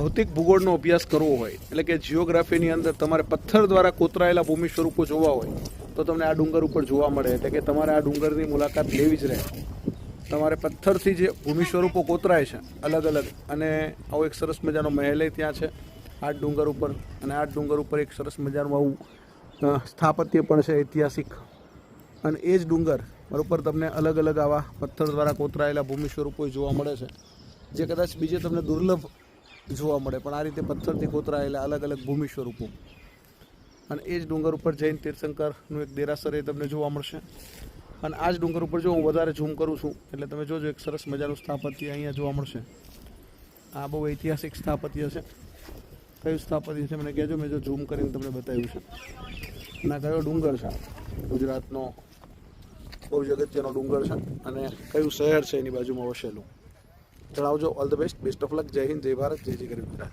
ભૌતિક ભૂગોળનો અભ્યાસ કરવો હોય, એટલે કે જિયોગ્રાફીની અંદર તમારે પથ્થર દ્વારા કોતરાયેલા ભૂમિ સ્વરૂપો જોવા હોય, તો તમને આ ડુંગર ઉપર જોવા મળે. એટલે કે તમારે આ ડુંગરની મુલાકાત લેવી જ રહે. તમારે પથ્થરથી જે ભૂમિ સ્વરૂપો કોતરાય છે, અલગ અલગ. અને આવો એક સરસ મજાનો મહેલય ત્યાં છે, આ ડુંગર ઉપર. અને આ ડુંગર ઉપર એક સરસ મજાનું આવું સ્થાપત્ય પણ છે, ઐતિહાસિક. અને એ જ ડુંગર બરોબર તમને અલગ અલગ આવા પથ્થર દ્વારા કોતરાયેલા ભૂમિ સ્વરૂપો જોવા મળે છે, જે કદાચ બીજે તમને દુર્લભ જોવા મળે. પણ આ રીતે પથ્થરથી કોતરાયેલા અલગ અલગ ભૂમિ સ્વરૂપો. અને એ જ ડુંગર ઉપર જૈન તીર્થંકરનું એક દેરાસર એ તમને જોવા મળશે. અને આ જ ડુંગર ઉપર જો હું વધારે ઝૂમ કરું છું, એટલે તમે જોજો એક સરસ મજાનું સ્થાપત્ય અહીંયા જોવા મળશે. આ બહુ ઐતિહાસિક સ્થાપત્ય છે. કયું સ્થાપત્ય છે મને કહેજો, મેં જો ઝૂમ કરીને તમને બતાવ્યું છે. અને કયો ડુંગર છે? ગુજરાતનો બહુ જ અગત્યનો ડુંગર છે. અને કયું શહેર છે એની બાજુમાં વસેલું? જણાવજો. All the best best of luck જય હિન્દ. જય ભારત. જય જય ગરીબ ગુજરાત.